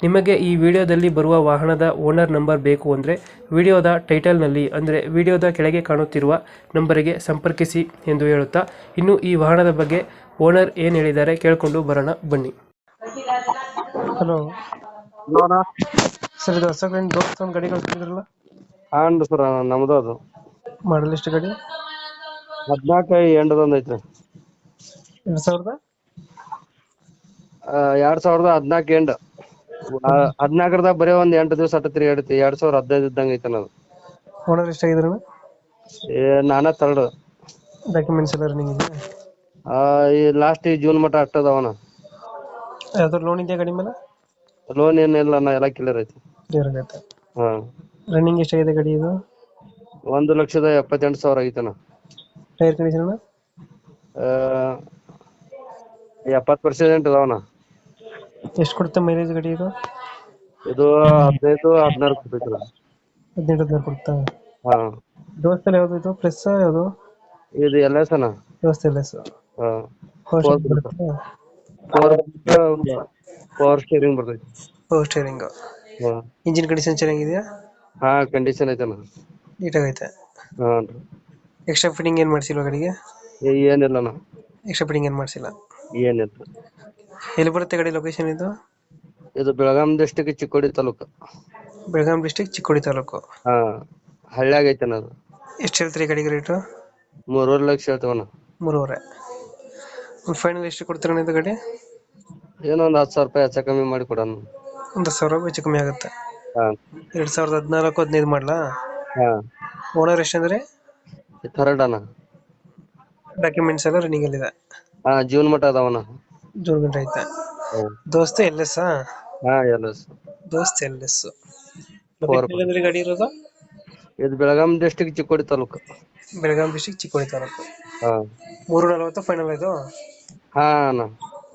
ನಿಮಗೆ ಈ ವಿಡಿಯೋದಲ್ಲಿ ಬರುವ ವಾಹನದ ಓನರ್ ನಂಬರ್ ಬೇಕು ಅಂದರೆ ವಿಡಿಯೋದ ಟೈಟಲ್ನಲ್ಲಿ ಅಂದರೆ ವಿಡಿಯೋದ ಕೆಳಗೆ ಕಾಣುತ್ತಿರುವ ನಂಬರಿಗೆ ಸಂಪರ್ಕಿಸಿ ಎಂದು ಹೇಳುತ್ತಾ ಇನ್ನು ಈ ವಾಹನದ ಬಗ್ಗೆ ಓನರ್ ಏನು ಹೇಳಿದ್ದಾರೆ ಕೇಳಿಕೊಂಡು ಬರೋಣ ಬನ್ನಿ. ಹಲೋ. ಸರ್ ಇದು ಹೊಸ ಗಾಡಿ ದೋಸ್ತ ಒಂದು ಗಾಡಿ ಕಳಿಸ್ತಿದ್ರಲ್ಲ ಹಾಂಡ್ ಸರ್ ನಮ್ದು ಅದು. ಮಾಡಲ್ ಎಷ್ಟು ಗಾಡಿ? ಹದಿನಾಲ್ಕು ಎಂಟದೊಂದು ಐತ್ರಿ. ಎರಡು ಸಾವಿರದ? ಆ, ಎರಡ್ ಸಾವಿರದ ಹದಿನಾಲ್ಕು ಎಂಡ್ ಹದಿನಾಲ್ಕರದಾಗ ಬರೀ ಒಂದ್ ಎಂಟು ದಿವಸ ಅಟ್ಟತ್ರಿ ಎಡತಿ ಎರಡ್ ಸಾವಿರ ಹದಿನೈದು ಇದ್ದಂಗ ಐತೆ ಅದು. ಓನರ್ ಎಷ್ಟಾಗಿದ್ರು ಏ ನಾನ ತರ್ಡ್ ಡಾಕ್ಯುಮೆಂಟ್ಸ್ ಎಲ್ಲ ರನ್ನಿಂಗ್ ಆ ಈ ಲಾಸ್ಟ್ ಈ ಜೂನ್ ಮಟ ಅಟ್ಟದವನ ಯಾವ್ದಾದ್ರು ಲೋನ್ ಇದೆಯಾ ಗಾಡಿ ಮೇಲೆ? ಲೋನ್ ಏನಿಲ್ಲ ನಾ ಎಲ್ಲ ಕ್ಲಿಯರ್ ಐತಿ. ಕ್ಲಿಯರ್ ಆಗೈತೆ. ಹಾ. ರನ್ನಿಂಗ್ ಎಷ್ಟಾಗಿದೆ ಗಾಡಿ ಇದು? ಒಂದು ಲಕ್ಷದ ಎಪ್ಪತ್ತೆಂಟು ಸಾವಿರ ಐತನ ಟೈರ್ ಕಂಡೀಷನ್ ಎಪ್ಪತ್ತು ಪರ್ಸೆಂಟ್ ಅದಾವನ ಎಷ್ಟು ಕೊಡುತ್ತೆ ಮೈಲೇಜ್ ಗಾಡಿ ಇದು? ಇದು ಹದಿನೈದು ಹದಿನಾರು ಕೊಡ್ತೈತಿ ಹದಿನೆಂಟು ಹದಿನಾರು ಕೊಡುತ್ತಾ? ಹಾ. ದೋಸ್ತಲ್ಲಿ ಯಾವುದು ಇದು? ಪ್ಲಸ್ ಯಾವುದು? ಇದು ಎಲ್ಲ ಸನ ದೋಸ್ತ ಇಲ್ಲ ಸರ್ ಹಾ. ಫೋರ್ Four ಬರುತ್ತೆ. ಪವರ್ ಪವರ್ ಸ್ಟೇರಿಂಗ್ ಬರ್ತೈತಿ. ಪವರ್ ಸ್ಟೇರಿಂಗ್ ಹಾ. ಇಂಜಿನ್ ಕಂಡೀಷನ್ ಚೆನ್ನಾಗಿದೆಯಾ? ಹಾ ಕಂಡೀಷನ್ ಐತನ ನೀಟಾಗೈತೆ. ಹಾನ್ ಎಕ್ಸ್ಟ್ರಾ ಫಿಟ್ಟಿಂಗ್ ಏನು ಮಾಡಿಸಿಲ್ವಾ ಗಾಡಿಗೆ? ಏನಿಲ್ಲ ಅಣ್ಣ. ಎಕ್ಸ್ಟ್ರಾ ಫಿಟ್ಟಿಂಗ್ ಏನು ಮಾಡಿಸಿಲ್ಲ? ಏನಿಲ್ಲ. ಎಲ್ಲಿ ಬರುತ್ತೆ ಗಾಡಿ ಲೊಕೇಶನ್ ಇದು? ಇದು ಬೆಳಗಾಂ ಡಿಸ್ಟಿಕ್ ಚಿಕ್ಕೋಡಿ ತಾಲೂಕು. ಬೆಳಗಾಂ ಡಿಸ್ಟಿಕ್ ಚಿಕ್ಕೋಡಿ ತಾಲೂಕು. ಹಾ ಹಳ್ಳ್ಯಾಗ ಐತೆ ಅದು ಎಷ್ಟು ಹೇಳ್ತೀರಿ ಗಾಡಿಗೆ ರೇಟು ಮೂರುವರೆ ಲಕ್ಷ ಹೇಳ್ತೇವನ ಮೂರುವರೆ. ಒಂದು ಫೈನಲ್ ಎಷ್ಟು ಕೊಡ್ತೀರ ಇದು ಗಾಡಿ? ಏನೋ ಒಂದು ಹತ್ತು ಸಾವಿರ ರೂಪಾಯಿ ಹೆಚ್ಚು ಕಮ್ಮಿ ಮಾಡಿ ಕೊಡೋಣ. ಒಂದು ಸಾವಿರ ರೂಪಾಯಿ ಹೆಚ್ಚು ಕಮ್ಮಿ ಆಗುತ್ತೆ. ಹಾ. ಎರಡು ಸಾವಿರದ ಹದಿನಾಲ್ಕು ಹದಿನೈದು ಮಾಡಲಾ? ಹಾ. ಓನರ್ ಎಷ್ಟಂದ್ರೆ ಥರ್ಡ್ ಅಣ್ಣ. ಡಾಕ್ಯುಮೆಂಟ್ಸ್ ಎಲ್ಲ ರನ್ನಿಂಗ್ ಅಲ್ಲಿದೆ. ಹಾ ಜೀವನ್ ಮಠ ಅದಾವನ ಗಂಟೆ ಐತೆ. ದೋಸ್ತ ಎಲ್ ಎಸ್ ಹಾ ದೋಸ್ತ ಎಲ್ ಎಸ್. ಗಾಡಿ ಇರೋದು? ಇದು ಬೆಳಗಾಂ ಡಿಸ್ಟಿಕ್ ಚಿಕ್ಕೋಡಿ ತಾಲೂಕು. ಬೆಳಗಾಂ ಡಿಸ್ಟಿಕ್ ಚಿಕ್ಕೋಡಿ ತಾಲೂಕು. ಹಾ. ಮೂರು ನಲವತ್ತು ಫೈನಲ್ ಇದು? ಹಾ ಅಣ್ಣ.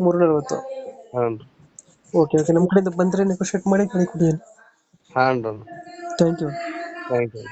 ಮೂರು ನಲವತ್ತು. ಹಾಂ ಓಕೆ ಓಕೆ ನಮ್ಮ ಕಡೆಯಿಂದ ಬಂದರೆ ನೆಗೋಷಿಯೇಟ್ ಮಾಡಿ ಗಾಡಿ ಕೊಡಿ ಹಾಂ ಥ್ಯಾಂಕ್ ಯು ಥ್ಯಾಂಕ್ ಯು